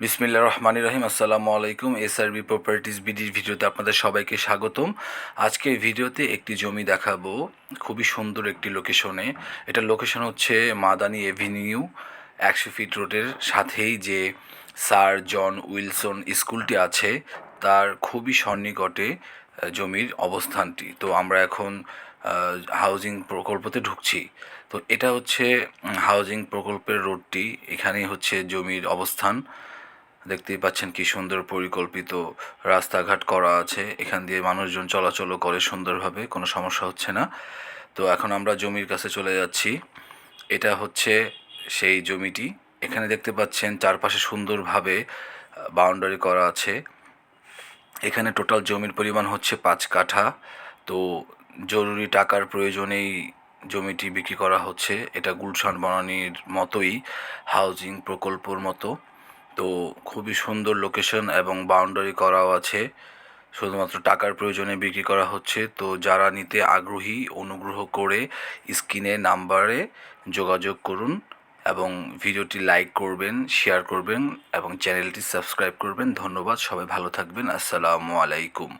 বিসমিল্লা রহমান রহিম। আসসালামু আলাইকুম SRB properties বিডির ভিডিওতে আপনাদের সবাইকে স্বাগতম। আজকের ভিডিওতে একটি জমি দেখাবো, খুবই সুন্দর একটি লোকেশনে এটা লোকেশন হচ্ছে মাদানি এভিনিউ একশো ফিট রোডের সাথেই যে স্যার জন উইলসন স্কুলটি আছে, তার খুবই সন্নিকটে জমির অবস্থানটি। তো আমরা এখন হাউজিং প্রকল্পতে ঢুকছি। তো এটা হচ্ছে হাউজিং প্রকল্পের রোডটি এখানেই হচ্ছে জমির অবস্থান। দেখতেই পাচ্ছেন কি সুন্দর পরিকল্পিত রাস্তাঘাট করা আছে। এখান দিয়ে মানুষজন চলাচলও করে সুন্দরভাবে, কোনো সমস্যা হচ্ছে না। তো এখন আমরা জমির কাছে চলে যাচ্ছি। এটা হচ্ছে সেই জমিটি। এখানে দেখতে পাচ্ছেন চারপাশে সুন্দরভাবে বাউন্ডারি করা আছে। এখানে টোটাল জমির পরিমাণ হচ্ছে পাঁচ কাঠা। তো জরুরি টাকার প্রয়োজনেই জমিটি বিক্রি করা হচ্ছে। এটা গুলশান বনানির মতোই হাউজিং প্রকল্পর মতো। তো খুবই সুন্দর লোকেশন এবং বাউন্ডারি করাও আছে। শুধুমাত্র টাকার প্রয়োজনে বিক্রি করা হচ্ছে। তো যারা নিতে আগ্রহী, অনুগ্রহ করে স্ক্রিনে নাম্বারে যোগাযোগ করুন এবং ভিডিওটি লাইক করবেন শেয়ার করবেন এবং চ্যানেলটি সাবস্ক্রাইব করবেন। ধন্যবাদ, সবাই ভালো থাকবেন। আসসালামু আলাইকুম।